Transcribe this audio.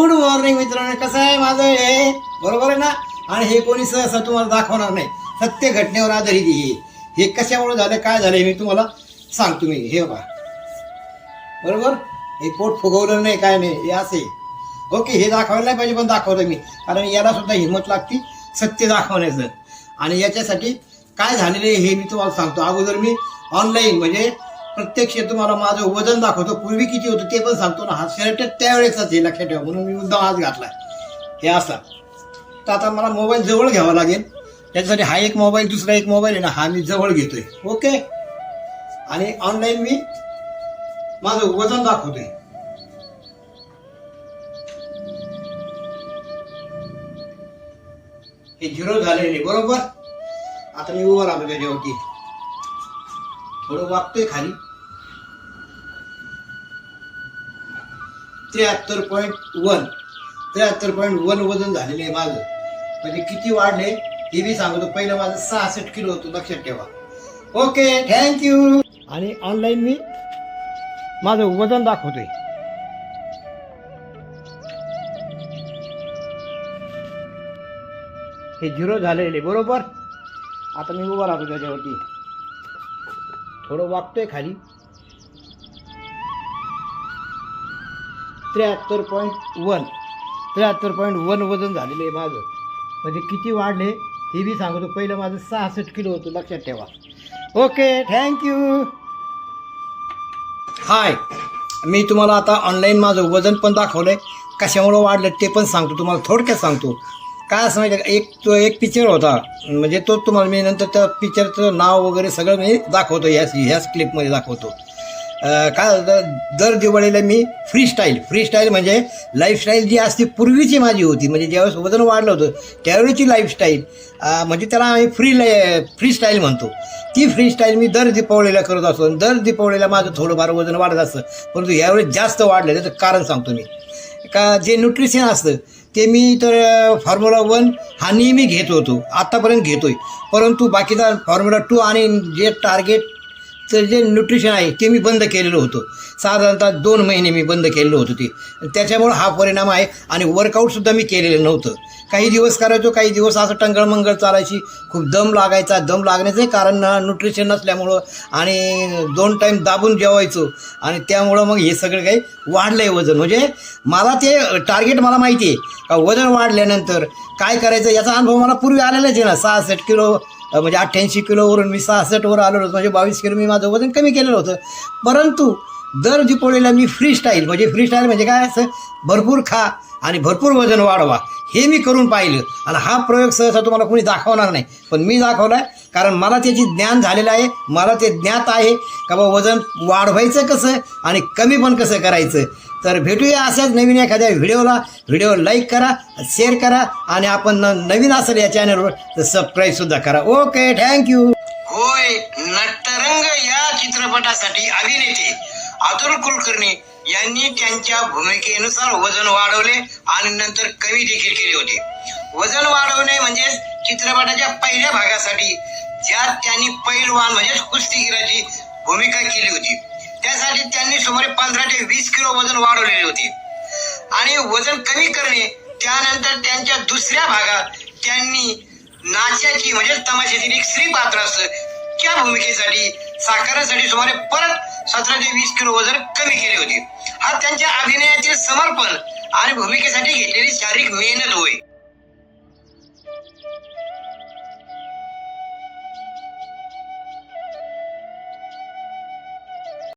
Good morning मित्रांनो कसं आहे माझं हे? बरोबर आहे ना? आणि हे कोणी सहसा तुम्हाला दाखवणार नाही. सत्य घटनेवर आधारित आहे हे. हे कशामुळे झालं काय झालं मी तुम्हाला सांगतो मी. हे बघा. बरोबर? हे पोट फुगवलं नाही काय नाही हे असे ओके हे दाखवायला नाही पाहिजे पण दाखवतो मी. कारण याला सुद्धा हिंमत लागती सत्य दाखवण्याचं. आणि याच्यासाठी काय झालेलं आहे हे मी तुम्हाला सांगतो. अगोदर मी ऑनलाईन म्हणजे प्रत्यक्ष तुम्हाला माझं वजन दाखवतो. पूर्वी किती होतं ते पण सांगतो ना. हा शर्ट त्यावेळेसच हे लक्षात ठेवा म्हणून मी मुद्दाम आज घातला हे असा. तर आता मला मोबाईल जवळ घ्यावा लागेल. त्याच्यासाठी हा एक मोबाईल दुसरा एक मोबाईल आहे ना हा मी जवळ घेतोय. ओके? आणि ऑनलाईन मी माझं वजन दाखवतोय. हे झिरो झालेले बरोबर? आता मी उभं राहतो त्याच्यावरती. थोडं वागतोय खाली. त्र्याहत्तर पॉईंट वन त्र्याहत्तर पॉईंट वन वजन झालेले आहे माझं. म्हणजे किती वाढले हे मी सांगतो. पहिलं माझं सहासष्ट किलो होतो लक्षात ठेवा. ओके थँक्यू आणि ऑनलाईन मी माझं वजन दाखवतोय. हे झिरो झालेले बरोबर? आता मी उभा राहतो त्याच्यावरती. थोडं वागतोय खाली. त्र्याहत्तर पॉईंट वन त्र्याहत्तर पॉईंट वन वजन झालेलं आहे माझं. म्हणजे किती वाढले हे बी सांगतो. पहिलं माझं सहासष्ट किलो होतं लक्षात ठेवा. ओके थँक्यू हाय मी तुम्हाला आता ऑनलाईन माझं वजन पण दाखवलं आहे कशामुळं वाढलं ते पण सांगतो. तुम्हाला थोडक्यात सांगतो. काय असं माहिती आहे का? एक तो एक पिक्चर होता. म्हणजे तो तुम्हाला मी नंतर त्या पिक्चरचं नाव वगैरे सगळं मी दाखवतो ह्याच ह्याच क्लिपमध्ये दाखवतो. काय होतं? दर दिवाळीला मी फ्री स्टाईल फ्री स्टाईल म्हणजे लाईफस्टाईल जी असते पूर्वीची माझी होती. म्हणजे ज्यावेळेस वजन वाढलं होतं त्यावेळीची लाईफस्टाईल म्हणजे त्याला आम्ही फ्री लाय फ्री स्टाईल म्हणतो. ती फ्री स्टाईल मी दर दीपावळीला करत असतो आणि दर दीपावळीला माझं थोडंफार वजन वाढत असतं. परंतु यावेळेस जास्त वाढलं त्याचं कारण सांगतो मी. का जे न्यूट्रिशन असतं ते मी तर फॉर्म्युला वन हा नेहमी घेत होतो. आत्तापर्यंत घेतो आहे परंतु बाकीचा फॉर्म्युला टू आणि जे टार्गेट तर जे न्यूट्रिशन आहे ते मी बंद केलेलं होतं. साधारणतः दोन महिने मी बंद केलेलं होतं ते. त्याच्यामुळं हा परिणाम आहे आणि वर्कआउटसुद्धा मी केलेलं नव्हतं. काही दिवस करायचो काही दिवस असं टंगळमंगळ चालायची. खूप दम लागायचा. दम लागण्याचं कारण न्यूट्रिशन नसल्यामुळं आणि दोन टाईम दाबून जेवायचो. आणि त्यामुळं मग हे सगळं काही वाढलं आहे वजन. म्हणजे मला ते टार्गेट मला माहिती आहे का वजन वाढल्यानंतर काय करायचं याचा अनुभव मला पूर्वी आलेलाच आहे ना. सहासष्ट किलो म्हणजे अठ्ठ्याऐंशी किलोवरून मी सहासष्टवर आलेलो होतो. म्हणजे बावीस किलो मी माझं वजन कमी केलेलं होतं. परंतु दर दीपावळीला मी फ्री स्टाईल म्हणजे फ्री स्टाईल म्हणजे काय असं? भरपूर खा आणि भरपूर वजन वाढवा. हे मी करून पाहिलं. आणि हा प्रयोग सहसा तुम्हाला कोणी दाखवणार नाही. पण मी दाखवला आहे कारण मला त्याची ज्ञान झालेलं आहे मला ते ज्ञात आहे का बा वजन वाढवायचं कसं आणि कमी पण कसं करायचं. तर भेटूया अशाच नवीन एखाद्या व्हिडिओला. व्हिडिओ लाईक करा शेअर करा आणि आपण न- नवीन असेल या चॅनलवर तर सबस्क्राईबसुद्धा करा. ओके थँक्यू होय नटरंग या चित्रपटासाठी अभिनेते अतुल कुलकर्णी यांनी त्यांच्या भूमिकेनुसार वजन वाढवले आणि नंतर कमी देखील केले होते. वजन वाढवणे म्हणजे चित्रपटाच्या पहिल्या भागासाठी ज्यात त्यांनी पैलवान म्हणजेच कुस्तीगिराची भूमिका केली होती. त्यासाठी त्यांनी सुमारे पंधरा ते वीस किलो वजन वाढवलेले होते. आणि वजन कमी करणे त्यानंतर त्यांच्या दुसऱ्या भागात त्यांनी नाच्याची म्हणजे तमाशातील एक स्त्री पात्र असतं त्या भूमिकेसाठी साकारण्यासाठी सुमारे परत सतरा ते वीस किलो वजन कमी केले होते. हा त्यांच्या अभिनयातील समर्पण आणि भूमिकेसाठी घेतलेली शारीरिक मेहनत होय.